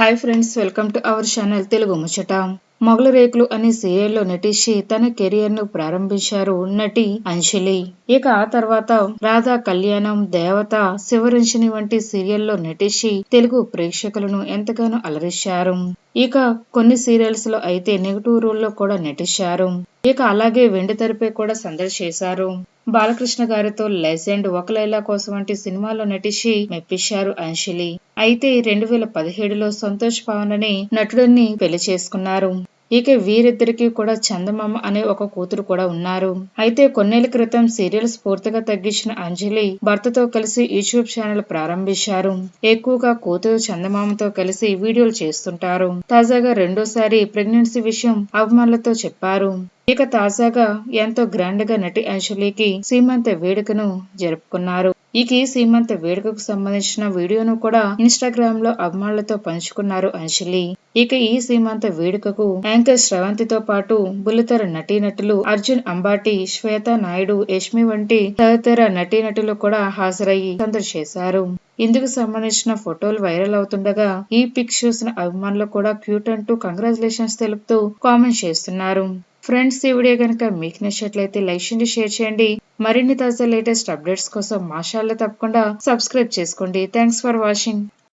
Hi friends welcome to our channel Telugu ముచ్చట. మొగలు రేకులు అనే సీరియల్లో నటించి తన కెరియర్ను ప్రారంభించారు నటి అంజలి. ఇక ఆ తర్వాత రాధా కళ్యాణం దేవత శివరంజని వంటి సీరియల్లో నటించి తెలుగు ప్రేక్షకులను ఎంతగానో అలరించారు. ఇక కొన్ని సీరియల్స్లో అయితే నెగటివ్ రోల్లో కూడా నటించారు. ఇక అలాగే వెండి తెరపై కూడా సందడి చేశారు. బాలకృష్ణ గారితో లెజెండ్ ఒక లైలా కోసం వంటి సినిమాలో నటించి మెప్పించారు అంజలి. అయితే రెండు వేల పదిహేడులో సంతోష్ పవన్ అనే నటుడిని పెళ్ళి చేసుకున్నారు. ఇక వీరిద్దరికి కూడా చందమామ అనే ఒక కూతురు కూడా ఉన్నారు. అయితే కొన్నేళ్ళ క్రితం సీరియల్స్ పూర్తిగా తగ్గించిన అంజలి భర్తతో కలిసి యూట్యూబ్ ఛానల్ ప్రారంభించారు. ఎక్కువగా కూతురు చందమామతో కలిసి వీడియోలు చేస్తుంటారు. తాజాగా రెండోసారి ప్రెగ్నెన్సీ విషయం అభిమానులతో చెప్పారు. ఇక తాజాగా ఎంతో గ్రాండ్గా నటి అంజలికి సీమంత వేడుకను జరుపుకున్నారు. ఇక ఈ సీమంత వేడుకకు సంబంధించిన వీడియోను కూడా ఇన్స్టాగ్రామ్లో అభిమానులతో పంచుకున్నారు అంజలి. ఇక ఈ సీమంత వేడుకకు యాంకర్ శ్రవంతితో పాటు బుల్లితెర నటీనటులు అర్జున్ అంబాటి శ్వేత నాయుడు యష్మి వంటి తదితర నటీనటులు కూడా హాజరయ్యి సందడి చేశారు. ఇందుకు సంబంధించిన ఫోటోలు వైరల్ అవుతుండగా ఈ పిక్ చూసిన అభిమానులు కూడా క్యూట్ అంటూ కంగ్రాచులేషన్స్ తెలుపుతూ కామెంట్ చేస్తున్నారు. ఫ్రెండ్స్ ఈ వీడియో కనుక మీకు నచ్చినట్లయితే లైక్ చేయండి షేర్ చేయండి. మరిన్ని తాజా లేటెస్ట్ అప్డేట్స్ కోసం మా ఛానల్ తప్పకుండా సబ్స్క్రైబ్ చేసుకోండి. Thanks for watching.